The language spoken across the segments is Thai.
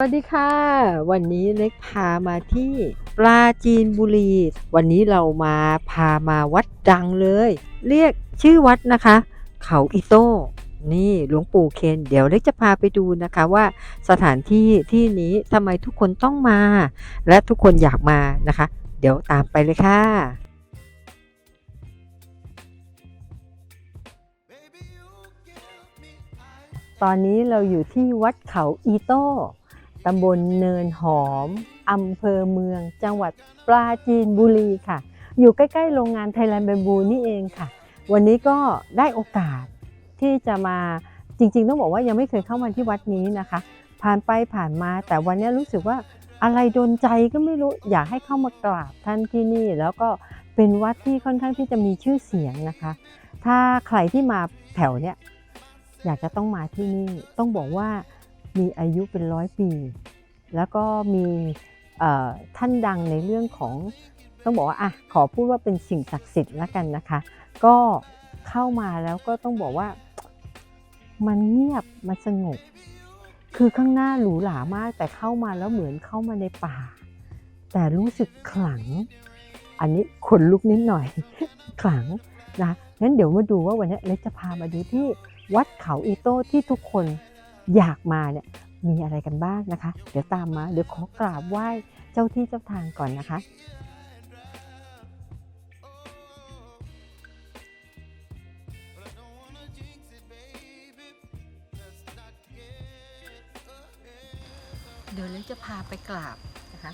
สวัสดีค่ะ วันนี้เล็กพามาที่ปราจีนบุรี วันนี้เรามาพามาวัดดังเลย เรียกชื่อวัดนะคะ เขาอิโต้นี่หลวงปู่เคน เดี๋ยวเล็กจะพาไปดูนะคะว่าสถานที่ที่นี้ทำไมทุกคนต้องมา และทุกคนอยากมานะคะ เดี๋ยวตามไปเลยค่ะตอนนี้เราอยู่ที่วัดเขาอีโต้ ตำบลเนินหอม อำเภอเมือง จังหวัดปราจีนบุรีค่ะ อยู่ใกล้ๆโรงงานไทยแลนด์แบมบูนี่เองค่ะ วันนี้ก็ได้โอกาสที่จะมาจริงๆ ต้องบอกว่ายังไม่เคยเข้ามาที่วัดนี้นะคะ ผ่านไปผ่านมาแต่วันนี้รู้สึกว่าอะไรโดนใจก็ไม่รู้อยากให้เข้ามากราบท่านที่นี่ แล้วก็เป็นวัดที่ค่อนข้างที่จะมีชื่อเสียงนะคะ ถ้าใครที่มาแถวเนี้ยอยากจะต้องมาที่นี่ต้องบอกว่า มีอายุเป็นร้อยปี แล้วก็มีท่านดังในเรื่องของต้องบอกว่าอะขอพูดว่าเป็นสิ่งศักดิ์สิทธิ์แล้วกันนะคะ ก็เข้ามาแล้วก็ต้องบอกว่ามันเงียบมันสงบ คือข้างหน้าหรูหรามาก แต่เข้ามาแล้วเหมือนเข้ามาในป่า แต่รู้สึกขลัง อันนี้ขนลุกนิดหน่อย ขลังนะงั้นเดี๋ยวมาดูว่าวันนี้เล็กจะพามาดูที่วัดเขาอีโต้ที่ทุกคน อยากมาเนี่ยมีอะไรกันบ้างนะคะ เดี๋ยวตามมาเดี๋ยวขอกราบไหว้เจ้าที่เจ้าทางก่อนนะคะเดี๋ยวเล็กจะพาไปกราบนะคะ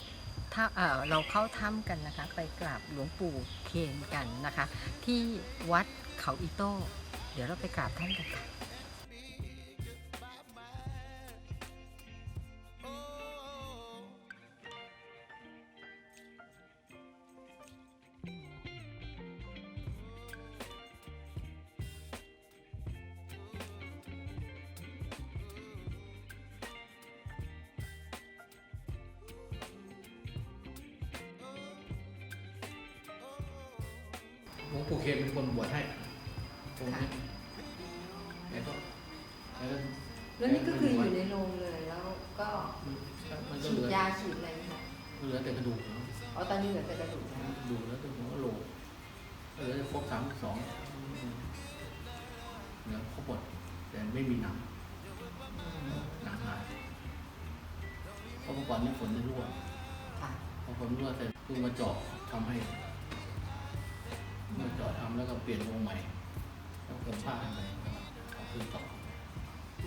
ถ้าเอ่อเราเข้าถ้ำกันนะคะ ไปกราบหลวงปู่เคนกันนะคะ ที่วัดเขาอีโต้เดี๋ยวเราไปกราบท่านกันค่ะ วงปู่เคนเป็นคนบวชให้องค์นี้แล้วก็แล้วก็แล้วนี่ก็คืออยู่ในโรงเลยแล้วก็มันก็ฉีเหดลือยาฉีดอะไรไหมคะเหลือแต่กระดูกอ๋อตอนนี้เหลือแต่กระดูกแล้วดูแล้วก็หัวกะโหลกเหลือแต่ครบสามสองเหลือครบหมดแต่ไม่มีหนังหนังหายเพราะเมื่อก่อนนี้ฝนจะรั่วค่ะพอฝนรั่วเสร็จเพิ่งมาเจาะทำให้ มาจาะทำแล้วก็เปลี่ยนวงใหม่แล้วเกิดผ้าอะไรเอาคืนต่อ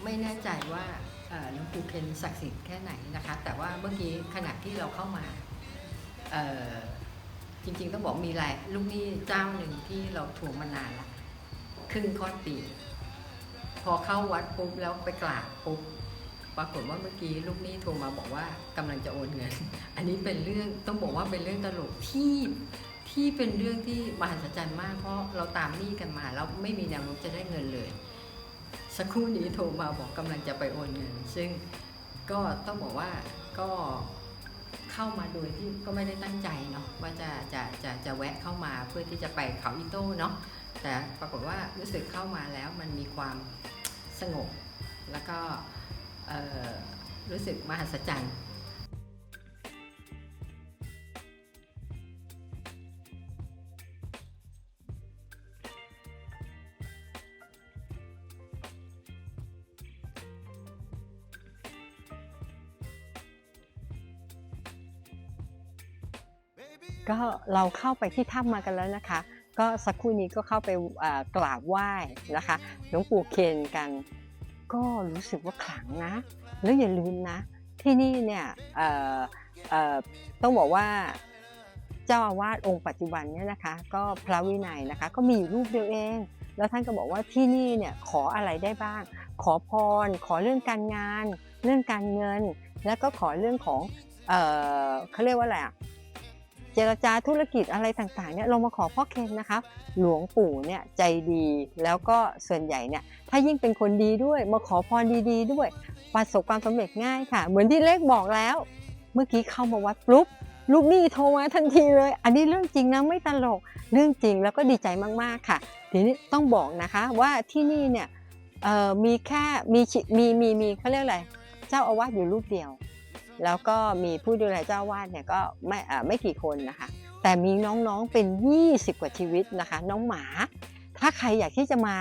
ไม่แน่ใจว่าเอ่อหลวงปู่เคนศักดิ์สิทธิ์แค่ไหนนะคะ แต่ว่าเมื่อกี้ขณะที่เราเข้ามาจริงๆต้องบอกมีรายลูกหนี้เจ้าหนึ่งที่เราทวงมานานละครึ่งคอนปี พอเข้าวัดปุ๊บแล้วไปกราบปุ๊บปรากฏว่าเมื่อกี้ลูกหนี้โทรมาบอกว่ากำลังจะโอนเงิน อันนี้เป็นเรื่องต้องบอกว่าเป็นเรื่องตลกที่ ที่เป็นเรื่องที่มหัศจรรย์มาก เพราะเราตามหนี้กันมาแล้วไม่มีแนวโน้มจะได้เงินเลย สักครู่นี้โทรมาบอกกำลังจะไปโอนเงิน ซึ่งก็ต้องบอกว่าก็เข้ามาโดยที่ก็ไม่ได้ตั้งใจเนาะว่าจะจะจะจะแวะเข้ามาเพื่อที่จะไปเขาอิโต้เนาะแต่ปรากฏว่ารู้สึกเข้ามาแล้วมันมีความสงบแล้วก็รู้สึกมหัศจรรย์ ก็เราเข้าไปที่ถ้ำมากันแล้วนะคะ ก็สักครู่นี้ก็เข้าไปกราบไหว้นะคะหลวงปู่เคนกัน ก็รู้สึกว่าขลังนะ แล้วอย่าลืมนะ ที่นี่เนี่ยต้องบอกว่าเจ้าอาวาสองค์ปัจจุบันเนี่ยนะคะ ก็พระวินัยนะคะ ก็มีอยู่รูปเดียวเอง แล้วท่านก็บอกว่าที่นี่เนี่ยขออะไรได้บ้าง ขอพร ขอเรื่องการงาน เรื่องการเงิน แล้วก็ขอเรื่องของเออเขาเรียกว่าอะไรอะ เจรจาธุรกิจอะไรต่างๆเนี่ยเรามาขอพ่อเคนนะคะหลวงปู่เนี่ยใจดีแล้วก็ส่วนใหญ่เนี่ยถ้ายิ่งเป็นคนดีด้วยมาขอพรดีๆ ด้วยประสบความสำเร็จง่ายค่ะ เหมือนที่เลขบอกแล้ว เมื่อกี้เข้ามาวัดปุ๊บลูกหนี้โทรมาทันทีเลย อันนี้เรื่องจริงนะไม่ตลกเรื่องจริงแล้วก็ดีใจมากๆค่ะทีนี้ต้องบอกนะคะว่าที่นี่เนี่ยเอ่อมีแค่มีมีมีมีเขาเรียกอะไรเจ้าอาวาสอยู่รูปเดียว แล้วก็มีผู้ดูแลเจ้าวาดเนี่ยก็ไม่ไม่กี่คนนะคะ แต่มีน้องๆเป็น 20 กว่าชีวิตนะคะ น้องหมา ถ้าใครอยากที่จะมา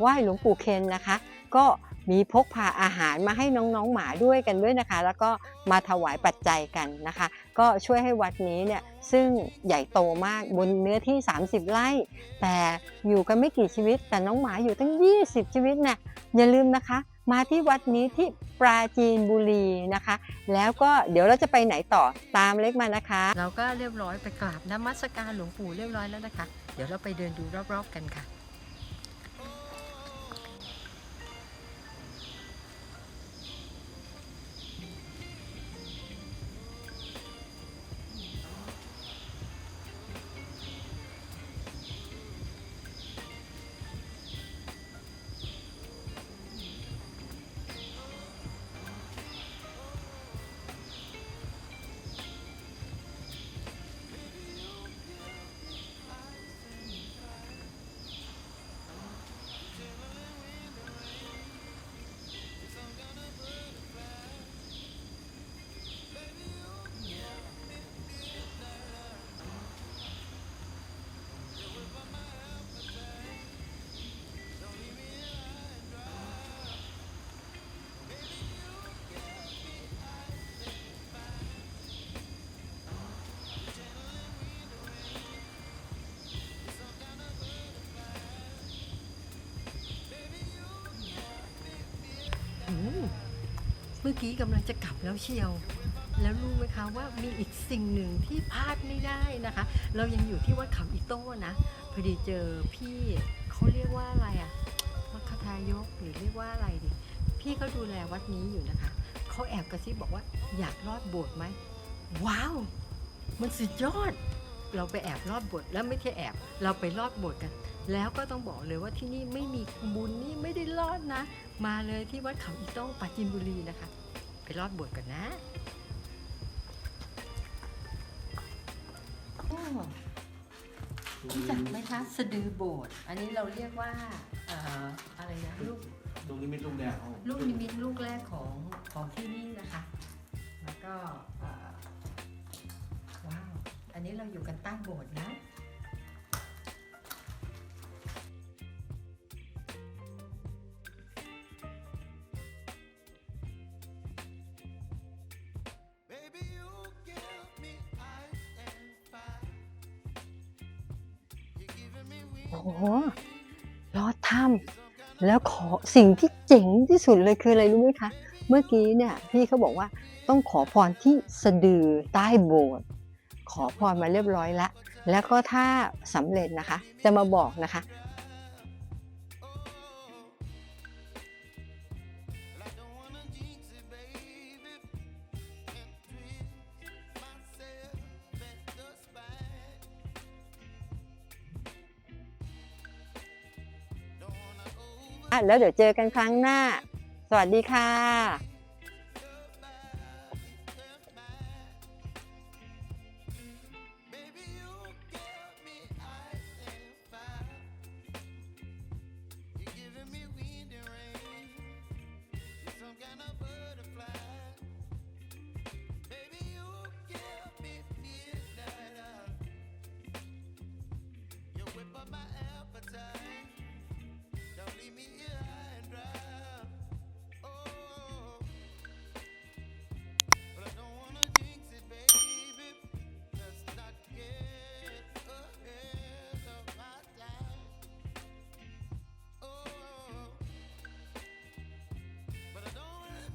ไหว้หลวงปู่เคนนะคะ ก็มีพกพาอาหารมาให้น้องๆหมาด้วยกันด้วยนะคะ แล้วก็มาถวายปัจจัยกันนะคะ ก็ช่วยให้วัดนี้เนี่ยซึ่งใหญ่โตมากบนเนื้อที่ 30 ไร่ แต่อยู่กันไม่กี่ชีวิต แต่น้องหมาอยู่ตั้ง 20 ชีวิตเนี่ยอย่าลืมนะคะ มาที่วัดนี้ที่ปราจีนบุรีนะคะ แล้วก็เดี๋ยวเราจะไปไหนต่อตามเล็กมานะคะ เราก็เรียบร้อยไปกราบนมัสการหลวงปู่เรียบร้อยแล้วนะคะ เดี๋ยวเราไปเดินดูรอบๆกันค่ะ เมื่อกี้กำลังจะกลับแล้วเชียว แล้วรู้ไหมคะว่ามีอีกสิ่งหนึ่งที่พลาดไม่ได้นะคะ เรายังอยู่ที่วัดเขาอีโต้นะพอดีเจอพี่เขาเรียกว่าอะไรอะมัคคทายกหรือเรียกว่าอะไรดิพี่เขาดูแลวัดนี้อยู่นะคะเขาแอบกระซิบบอกว่าอยากรอดโบสถ์ไหมว้าว มันสุดยอด เราไปแอบรอดโบสถ์แล้วไม่ใช่แอบ เราไปรอดโบสถ์กัน แล้วก็ต้องบอกเลยว่าที่นี่ไม่มีบุญนี่ไม่ได้รอดนะ มาเลยที่วัดเขาอีโต้ปราจินบุรีนะคะ ไปรอดโบสถ์กันนะโอ้รู้จักไหมคะสะดือโบสถ์อันนี้เราเรียกว่าเอ่ออะไรนะลูกตรงนี้มีลูกแดงเอาลูกนิมิตลูกแรกของของที่นี่นะคะ แล้วก็เอ่อว้าวอันนี้เราอยู่กันใต้โบสถ์นะ โอ้โหรอดถ้ำแล้วขอสิ่งที่เจ๋งที่สุดเลยคืออะไรรู้ไหมคะ เมื่อกี้เนี่ยพี่เขาบอกว่าต้องขอพรที่สะดือใต้โบสถ์ขอพรมาเรียบร้อยละ แล้วก็ถ้าสำเร็จนะคะ จะมาบอกนะคะ อะแล้วเดี๋ยวเจอกันครั้งหน้า สวัสดีค่ะ